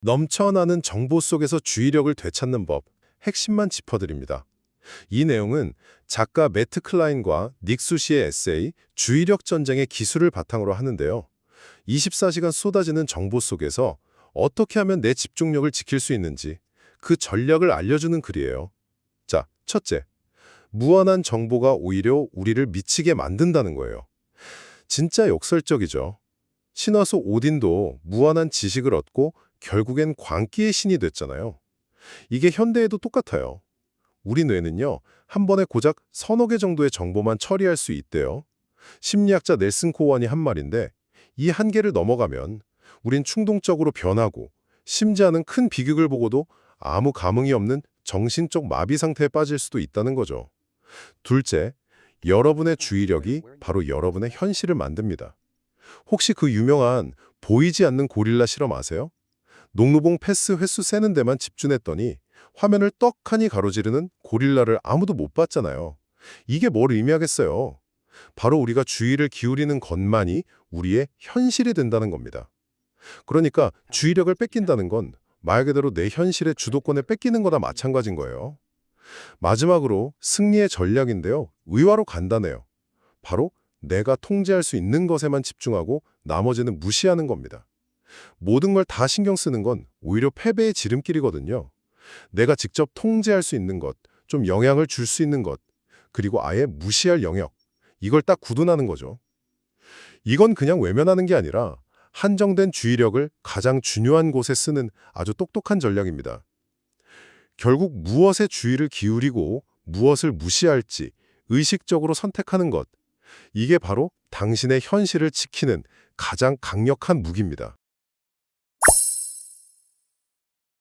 넘쳐나는 정보 속에서 주의력을 되찾는 법, 핵심만 짚어드립니다. 이 내용은 작가 매트 클라인과 닉수 씨의 에세이 주의력 전쟁의 기술을 바탕으로 하는데요. 24시간 쏟아지는 정보 속에서 어떻게 하면 내 집중력을 지킬 수 있는지 그 전략을 알려주는 글이에요. 자, 첫째. 무한한 정보가 오히려 우리를 미치게 만든다는 거예요. 진짜 역설적이죠. 신화소 오딘도 무한한 지식을 얻고 결국엔 광기의 신이 됐잖아요. 이게 현대에도 똑같아요. 우리 뇌는요, 한 번에 고작 서너 개 정도의 정보만 처리할 수 있대요. 심리학자 넬슨 코원이 한 말인데 이 한계를 넘어가면 우린 충동적으로 변하고 심지어는 큰 비극을 보고도 아무 감흥이 없는 정신적 마비 상태에 빠질 수도 있다는 거죠. 둘째, 여러분의 주의력이 바로 여러분의 현실을 만듭니다. 혹시 그 유명한 보이지 않는 고릴라 실험 아세요? 농루봉 패스 횟수 세는 데만 집중했더니 화면을 떡하니 가로지르는 고릴라를 아무도 못 봤잖아요. 이게 뭘 의미하겠어요? 바로 우리가 주의를 기울이는 것만이 우리의 현실이 된다는 겁니다. 그러니까 주의력을 뺏긴다는 건 말 그대로 내 현실의 주도권을 뺏기는 거나 마찬가지인 거예요. 마지막으로 승리의 전략인데요. 의외로 간단해요. 바로 내가 통제할 수 있는 것에만 집중하고 나머지는 무시하는 겁니다. 모든 걸 다 신경 쓰는 건 오히려 패배의 지름길이거든요. 내가 직접 통제할 수 있는 것, 좀 영향을 줄 수 있는 것, 그리고 아예 무시할 영역, 이걸 딱 구분하는 거죠. 이건 그냥 외면하는 게 아니라 한정된 주의력을 가장 중요한 곳에 쓰는 아주 똑똑한 전략입니다. 결국 무엇에 주의를 기울이고 무엇을 무시할지 의식적으로 선택하는 것, 이게 바로 당신의 현실을 지키는 가장 강력한 무기입니다.